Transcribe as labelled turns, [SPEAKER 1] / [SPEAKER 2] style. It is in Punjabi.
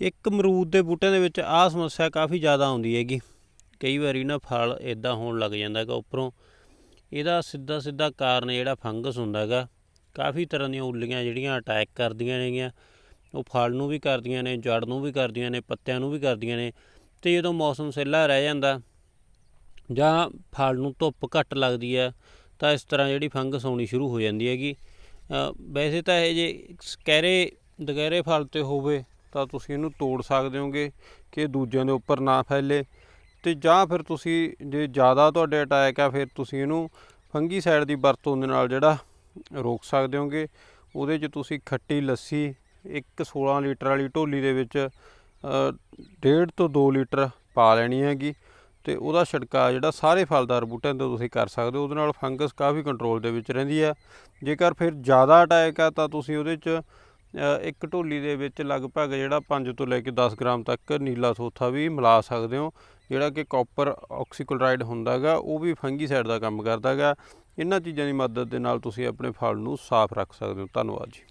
[SPEAKER 1] ਇੱਕ ਅਮਰੂਦ ਦੇ ਬੂਟਿਆਂ ਦੇ ਵਿੱਚ ਆਹ ਸਮੱਸਿਆ ਕਾਫੀ ਜ਼ਿਆਦਾ ਆਉਂਦੀ ਹੈਗੀ। ਕਈ ਵਾਰੀ ਨਾ ਫਲ ਇਦਾਂ ਹੋਣ ਲੱਗ ਜਾਂਦਾ ਹੈਗਾ ਉੱਪਰੋਂ। ਇਹਦਾ ਸਿੱਧਾ ਸਿੱਧਾ ਕਾਰਨ ਜਿਹੜਾ ਫੰਗਸ ਹੁੰਦਾ ਹੈਗਾ। ਕਾਫੀ ਤਰ੍ਹਾਂ ਦੀਆਂ ਉੱਲੀਆਂ ਜਿਹੜੀਆਂ ਅਟੈਕ ਕਰਦੀਆਂ ਨੇਗੀਆਂ। ਉਹ ਫਲ ਨੂੰ ਵੀ ਕਰਦੀਆਂ ਨੇ, ਜੜ ਨੂੰ ਵੀ ਕਰਦੀਆਂ ਨੇ, ਪੱਤਿਆਂ ਨੂੰ ਵੀ ਕਰਦੀਆਂ ਨੇ। ਤੇ ਜਦੋਂ ਮੌਸਮ ਸਿੱਲਾ ਰਹਿ ਜਾਂਦਾ ਜਾਂ ਫਲ ਨੂੰ ਧੁੱਪ ਘੱਟ ਲੱਗਦੀ ਹੈ, ਤਾਂ ਇਸ ਤਰ੍ਹਾਂ ਜਿਹੜੀ ਫੰਗਸ ਆਉਣੀ ਸ਼ੁਰੂ ਹੋ ਜਾਂਦੀ ਹੈਗੀ। ਵੈਸੇ ਤਾਂ ਇਹ ਜੇ ਸਕੈਰੇ ਦਗਹਿਰੇ ਫਲ ਤੇ ਹੋਵੇ ਤਾਂ ਤੁਸੀਂ ਇਹਨੂੰ ਤੋੜ ਸਕਦੇ ਹੋਗੇ ਕਿ ਦੂਜਿਆਂ ਦੇ ਉੱਪਰ ਨਾ ਫੈਲੇ। ਤੇ ਜਾਂ ਫਿਰ ਤੁਸੀਂ ਜੇ ਜ਼ਿਆਦਾ ਤੁਹਾਡੇ ਅਟੈਕ ਆ, ਫਿਰ ਤੁਸੀਂ ਇਹਨੂੰ ਫੰਗੀਸਾਈਡ ਦੀ ਵਰਤੋਂ ਦੇ ਨਾਲ ਜਿਹੜਾ ਰੋਕ ਸਕਦੇ ਹੋਗੇ। ਉਹਦੇ 'ਚ ਤੁਸੀਂ ਖੱਟੀ ਲੱਸੀ, ਇੱਕ 16 ਲੀਟਰ ਵਾਲੀ ਢੋਲੀ ਦੇ ਵਿੱਚ ਡੇਢ ਤੋਂ 2 ਲੀਟਰ ਪਾ ਲੈਣੀ ਹੈਗੀ। ਤੇ ਉਹਦਾ ਛਿੜਕਾ ਜਿਹੜਾ ਸਾਰੇ ਫਲਦਾਰ ਬੂਟਿਆਂ ਤੇ ਤੁਸੀਂ ਕਰ ਸਕਦੇ ਹੋ। ਉਹਦੇ ਨਾਲ ਫੰਗਸ ਕਾਫੀ ਕੰਟਰੋਲ ਦੇ ਵਿੱਚ ਰਹਿੰਦੀ ਹੈ ਜੇਕਰ ਫਿਰ ਜ਼ਿਆਦਾ ਅਟੈਕ ਆ, ਤਾਂ ਤੁਸੀਂ ਉਹਦੇ 'ਚ ਇੱਕ ਢੋਲੀ ਦੇ ਵਿੱਚ ਲਗਭਗ ਜਿਹੜਾ 5 ਤੋਂ ਲੈ ਕੇ 10 ਗ੍ਰਾਮ ਤੱਕ ਨੀਲਾ ਸੋਥਾ ਵੀ ਮਿਲਾ ਸਕਦੇ ਹੋ, ਜਿਹੜਾ ਕਿ ਕਾਪਰ ਆਕਸੀਕਲੋਰਾਈਡ ਹੁੰਦਾ ਗਾ ਉਹ ਵੀ ਫੰਗੀਸਾਈਡ ਦਾ ਕੰਮ ਕਰਦਾ ਗਾ ਇਹਨਾਂ ਚੀਜ਼ਾਂ ਦੀ ਮਦਦ ਦੇ ਨਾਲ ਤੁਸੀਂ ਆਪਣੇ ਫਲ ਨੂੰ ਸਾਫ਼ ਰੱਖ ਸਕਦੇ ਹੋ। ਧੰਨਵਾਦ ਜੀ।